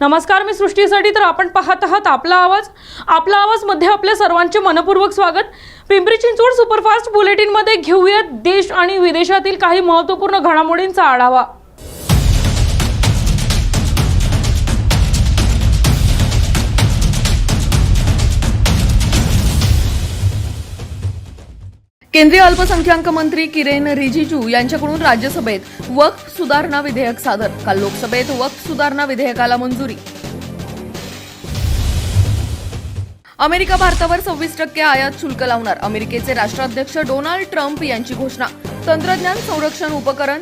नमस्कार मी सृष्टीसाठी तर आपण पाहत आहात आपला आवाज. आपला आवाजमध्ये आपल्या सर्वांचे मनपूर्वक स्वागत. पिंपरी चिंचवड सुपरफास्ट बुलेटिनमध्ये घेऊयात देश आणि विदेशातील काही महत्त्वपूर्ण घडामोडींचा आढावा. केंद्रीय अल्पसंख्याक मंत्री किरेन रिजिजू यांच्याकडून राज्यसभेत वक्फ सुधारणा विधेयक सादर. काल लोकसभेत वक्फ सुधारणा विधेयकाला मंजुरी. अमेरिका भारतावर सव्वीस टक्के आयात शुल्क लावणार. अमेरिकेचे राष्ट्राध्यक्ष डोनाल्ड ट्रम्प यांची घोषणा. तंत्रज्ञान संरक्षण उपकरण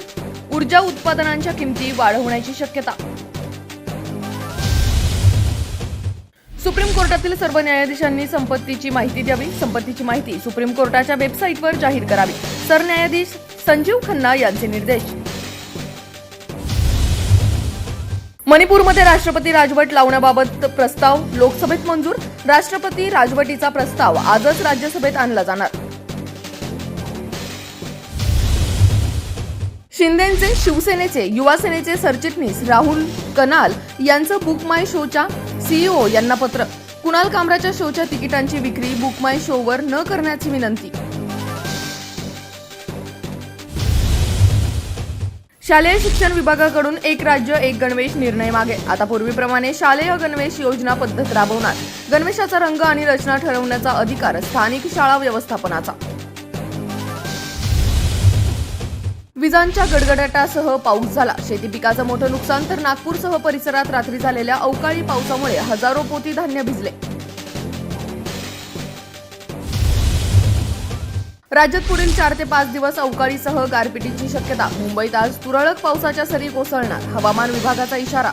ऊर्जा उत्पादनांच्या किमती वाढवण्याची शक्यता. सुप्रीम कोर्टातील सर्व न्यायाधीशांनी संपत्तीची माहिती द्यावी. संपत्तीची माहिती सुप्रीम कोर्टाच्या वेबसाईटवर जाहीर करावी. सरन्यायाधीश संजीव खन्ना यांचे निर्देश. मणिपूरमध्ये राष्ट्रपती राजवट लावण्याबाबत प्रस्ताव लोकसभेत मंजूर. राष्ट्रपती राजवटीचा प्रस्ताव आजच राज्यसभेत आणला जाणार. शिंदेचे शिवसेनेचे युवा सेनेचे सरचिटणीस राहुल कनाल यांचं बुक माय शोच्या सीईओ यांना पत्र. कुणाल कामराच्या शोच्या तिकिटांची विक्री बुक माय शोवर न करण्याची विनंती. शालेय शिक्षण विभागाकडून एक राज्य एक गणवेश निर्णय मागे. आता पूर्वीप्रमाणे शालेय गणवेश योजना पद्धत राबवणार. गणवेशाचा रंग आणि रचना ठरवण्याचा अधिकार स्थानिक शाळा व्यवस्थापनाचा. विजांच्या गडगडाटासह पाऊस झाला. शेती पिकाचं मोठं नुकसान तर नागपूरसह परिसरात रात्री झालेल्या अवकाळी पावसामुळे हजारो पोती धान्य भिजले. राज्यात पुढील चार ते पाच दिवस अवकाळीसह गारपिटीची शक्यता. मुंबईत आज तुरळक पावसाच्या सरी कोसळणार. हवामान विभागाचा इशारा